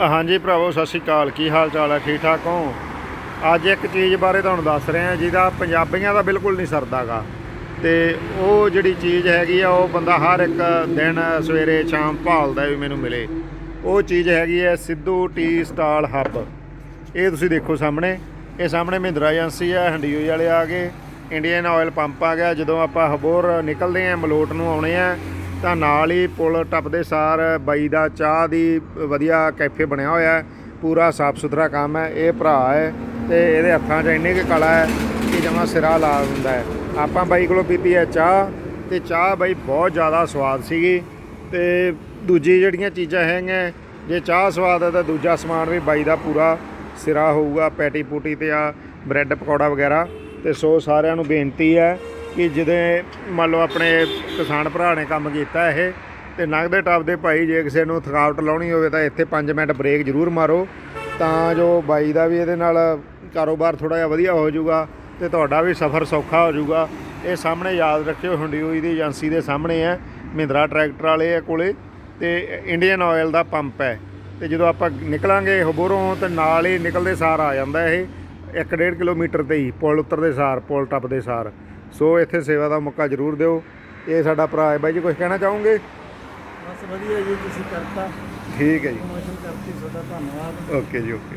ਹਾਂਜੀ ਭਰਾਵੋ, ਸਤਿ ਸ਼੍ਰੀ ਅਕਾਲ। ਕੀ ਹਾਲ ਚਾਲ ਹੈ ਠੀਕ ਠਾਕ ਹੋ? ਅੱਜ ਇੱਕ ਚੀਜ਼ ਬਾਰੇ ਤੁਹਾਨੂੰ ਦੱਸ ਰਹੇ ਹਾਂ, ਜਿਹਦਾ ਪੰਜਾਬੀਆਂ ਦਾ ਬਿਲਕੁਲ ਨਹੀਂ ਸਰਦਾਗਾ। ਤੇ ਉਹ ਜਿਹੜੀ ਚੀਜ਼ ਹੈਗੀ ਆ, ਉਹ ਬੰਦਾ ਹਰ ਇੱਕ ਦਿਨ ਸਵੇਰੇ ਸ਼ਾਮ ਭਾਲਦਾ ਵੀ ਮੈਨੂੰ ਮਿਲੇ। ਉਹ ਚੀਜ਼ ਹੈਗੀ ਹੈ ਸਿੱਧੂ ਟੀ ਸਟਾਲ ਹੱਬ। ਇਹ ਤੁਸੀਂ ਦੇਖੋ ਸਾਹਮਣੇ। ਇਹ ਸਾਹਮਣੇ ਮਹਿੰਦਰਾ ਏਜੰਸੀ ਆ, ਹੰਡੀਓ ਵਾਲੇ ਆ ਗਏ। ਇੰਡੀਅਨ ਆਇਲ ਪੰਪ ਆ ਗਿਆ। ਜਦੋਂ ਆਪਾਂ ਹਬੋਰ ਨਿਕਲਦੇ ਆਂ ਮਲੋਟ ਨੂੰ ਆਉਣੇ ਆ ਤਾਂ ਨਾਲ ਹੀ ਪੁਲ ਟੱਪਦੇ ਸਾਰ ਬਾਈ ਦਾ ਚਾਹ ਦੀ ਵਧੀਆ ਕੈਫੇ ਬਣਿਆ ਹੋਇਆ ਹੈ। ਪੂਰਾ ਸਾਫ਼ ਸੁਥਰਾ ਕੰਮ ਹੈ। ਇਹ ਭਰਾ ਹੈ ਤੇ ਇਹਦੇ ਹੱਥਾਂ 'ਚ ਇੰਨੀ ਕੁ ਕਲਾ ਹੈ ਕਿ ਜਮਾ ਸਿਰਾ ਲਾ ਦਿੰਦਾ ਹੈ। ਆਪਾਂ ਬਾਈ ਕੋਲੋਂ ਪੀਤੀ ਹੈ ਚਾਹ ਤੇ ਚਾਹ ਬਾਈ ਬਹੁਤ ਜ਼ਿਆਦਾ ਸਵਾਦ ਸੀਗੀ ਤੇ ਦੂਜੀ ਜਿਹੜੀਆਂ ਚੀਜ਼ਾਂ ਹੈਗੀਆਂ, ਜੇ ਚਾਹ ਸਵਾਦ ਹੈ ਤਾਂ ਦੂਜਾ ਸਮਾਨ ਵੀ ਬਾਈ ਦਾ ਪੂਰਾ ਸਿਰਾ ਹੋਊਗਾ, ਪੈਟੀ ਪੂਟੀ ਤੇ ਆ ਬ੍ਰੈਡ ਪਕੌੜਾ ਵਗੈਰਾ ਤੇ ਸੋ ਸਾਰਿਆਂ ਨੂੰ ਬੇਨਤੀ ਹੈ ਕਿ ਜਿਹਦੇ ਮੰਨ ਲਓ ਆਪਣੇ ਕਿਸਾਨ ਭਰਾ ਨੇ ਕੰਮ ਕੀਤਾ ਇਹ, ਤੇ ਨਗਦੇ ਟਾਪ ਦੇ ਭਾਈ ਜੇ ਕਿਸੇ ਨੂੰ ਥਕਾਵਟ ਲਾਉਣੀ ਹੋਵੇ ਤਾਂ ਇੱਥੇ 5 ਮਿੰਟ ਬ੍ਰੇਕ ਜ਼ਰੂਰ ਮਾਰੋ। ਤਾਂ ਜੋ ਬਾਈ ਦਾ ਵੀ ਇਹਦੇ ਨਾਲ ਕਾਰੋਬਾਰ ਥੋੜਾ ਜਿਹਾ ਵਧੀਆ ਹੋ ਜਾਊਗਾ ਤੇ ਤੁਹਾਡਾ ਵੀ ਸਫ਼ਰ ਸੌਖਾ ਹੋ ਜਾਊਗਾ। ਇਹ ਸਾਹਮਣੇ ਯਾਦ ਰੱਖਿਓ ਹੁੰਡੀਓਈ ਦੀ ਏਜੰਸੀ ਦੇ ਸਾਹਮਣੇ ਹੈ, ਮਹਿੰਦਰਾ ਟਰੈਕਟਰ ਵਾਲੇ ਆ ਕੋਲੇ, ਤੇ ਇੰਡੀਅਨ ਆਇਲ ਦਾ ਪੰਪ ਹੈ। ਤੇ ਜਦੋਂ ਆਪਾਂ ਨਿਕਲਾਂਗੇ ਹਬੋਰੋਂ ਤੇ ਨਾਲ ਹੀ ਨਿਕਲਦੇ ਸਾਰ ਆ ਜਾਂਦਾ ਇਹ 1.5 ਕਿਲੋਮੀਟਰ ਤੇ ਹੀ, ਪੁਲ ਉੱਤਰਦੇ ਸਾਰ, ਪੁਲ ਟੱਪਦੇ ਸਾਰ। ਸੋ ਇੱਥੇ ਸੇਵਾ ਦਾ ਮੌਕਾ ਜ਼ਰੂਰ ਦਿਓ। ਇਹ ਸਾਡਾ ਭਰਾ ਹੈ। ਬਾਈ ਜੀ ਕੁਝ ਕਹਿਣਾ ਚਾਹੋਗੇ? ਬਸ ਵਧੀਆ ਜੀ ਤੁਸੀਂ ਕਰਤਾ। ਠੀਕ ਹੈ ਜੀ। ਪ੍ਰਮੋਸ਼ਨ ਕਰਤੀ ਤੁਹਾਡਾ ਧੰਨਵਾਦ। ਓਕੇ ਜੀ ਓਕੇ।